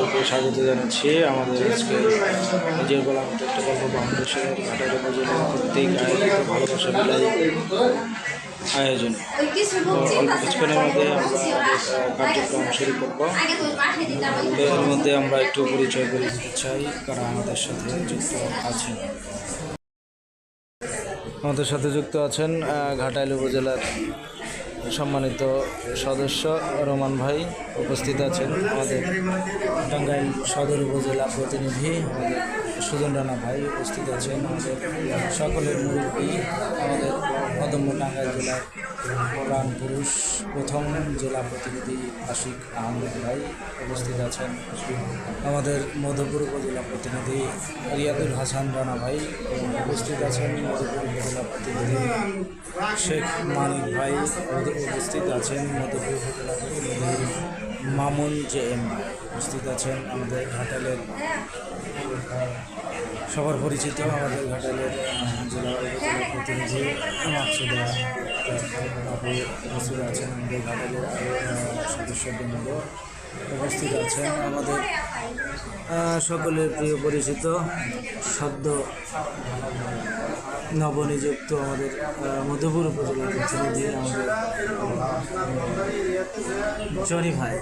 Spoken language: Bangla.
সকলকে স্বাগত জানাচ্ছি। আমাদের আজকে নিজের বলা মতো একটা গল্প বাংলাদেশের ঘাটার উপজেলা কর্তৃক আয়োজিত ভালোবাসা বিলাই আয়োজন। অল্প কিছুক্ষণের মধ্যে আমরা কার্যক্রম শুরু করব। এর মধ্যে আমরা একটু পরিচয় করে দিতে চাই, কারা আমাদের সাথে যুক্ত আছেন। আমাদের সাথে যুক্ত আছেন ঘাটাইল উপজেলার সম্মানিত সদস্য রোমান ভাই উপস্থিত আছেন। আমাদের টাঙ্গাইল সদর উপজেলা প্রতিনিধি আমাদের সুজন রানা ভাই উপস্থিত আছেন। আমাদের সকলের মুরব্বী, আমাদের অদম্য টাঙ্গাইল জেলার প্রাণ পুরুষ, প্রথম জেলা প্রতিনিধি আশিক আহমেদ ভাই উপস্থিত আছেন। আমাদের মধুপুর উপজেলা প্রতিনিধি রিয়াদুল হাসান রানা ভাই উপস্থিত আছেন। মধুপুর উপজেলা প্রতিনিধি শেখ মানিক ভাই উপস্থিত আছেন, মধুপুর মামুন জে এম উপস্থিত আছেন, আমাদের ঘাটালের, সবার পরিচিত আমাদের ঘাটালের জেলা প্রতিনিধি উপস্থিত আছেন, আমাদের ঘাটালের সদস্যবৃন্দ উপস্থিত আছেন, আমাদের সকলের প্রিয় পরিচিত সদ্য নবনিযুক্ত আমাদের মধুপুর উপজেলার প্রতিনিধি আমাদের জনি ভাই।